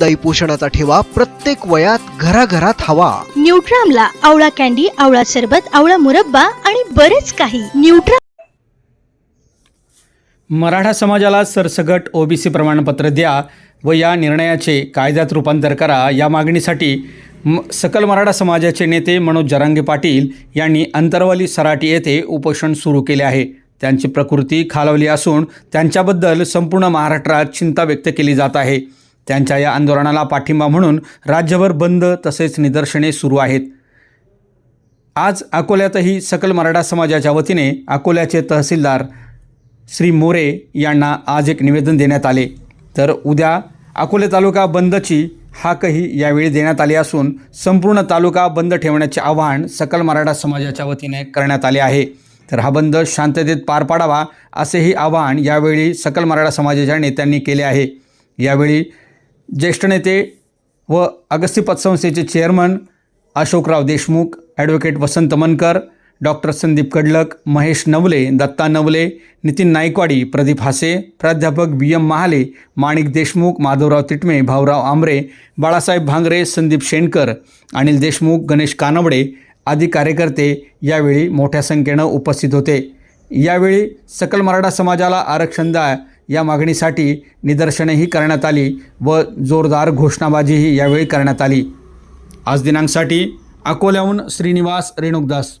दही पोषणाचा ठेवा प्रत्येक वयात घराघरात हवा. न्यूट्रामला आवळा कॅन्डी आवळा सरबत आवळा मुरब्बा आणि बरेच काही. न्यूट्रा मराठा समाजाला सरसगट ओबीसी प्रमाणपत्र द्या व या निर्णयाचे कायद्यात रूपांतर करा. या मागणीसाठी म सकल मराठा समाजाचे नेते मनोज जरांगे पाटील यांनी अंतरवाली सराटी येथे उपोषण सुरू केले आहे. त्यांची प्रकृती खालावली असून त्यांच्याबद्दल संपूर्ण महाराष्ट्रात चिंता व्यक्त केली जात आहे. त्यांच्या या आंदोलनाला पाठिंबा म्हणून राज्यभर बंद तसेच निदर्शने सुरू आहेत. आज अकोल्यातही सकल मराठा समाजाच्या वतीने अकोल्याचे तहसीलदार श्री मोरे यांना आज एक निवेदन देण्यात आले. तर उद्या अकोले तालुका बंदची हाकही यावेळी देण्यात आली असून संपूर्ण तालुका बंद ठेवण्याचे आवाहन सकल मराठा समाजाच्या वतीने करण्यात आले आहे. तर हा बंद शांततेत पार पाडावा असेही आवाहन यावेळी सकल मराठा समाजाच्या नेत्यांनी केले आहे. यावेळी ज्येष्ठ नेते व Agasti पतसंस्थेचे chairman Ashokrao Deshmukh advocate Vasant Mankar doctor Sandeep Kadlak Mahesh Navale Datta Navale Nitin Naikwadi Pradeep Hase प्राध्यापक बी एम महाले माणिक देशमुख माधवराव तिटमे भाऊराव आंबरे बाळासाहेब भांगरे संदीप शेणकर अनिल देशमुख गणेश कानवडे आदी कार्यकर्ते यावेळी मोठ्या संख्येनं उपस्थित होते. यावेळी सकल मराठा समाजाला आरक्षण द्या या मागणीसाठी निदर्शनेही करण्यात आली व जोरदार घोषणाबाजीही यावेळी करण्यात आली. आज दिनांकसाठी अकोल्याहून श्रीनिवास रेणुकदास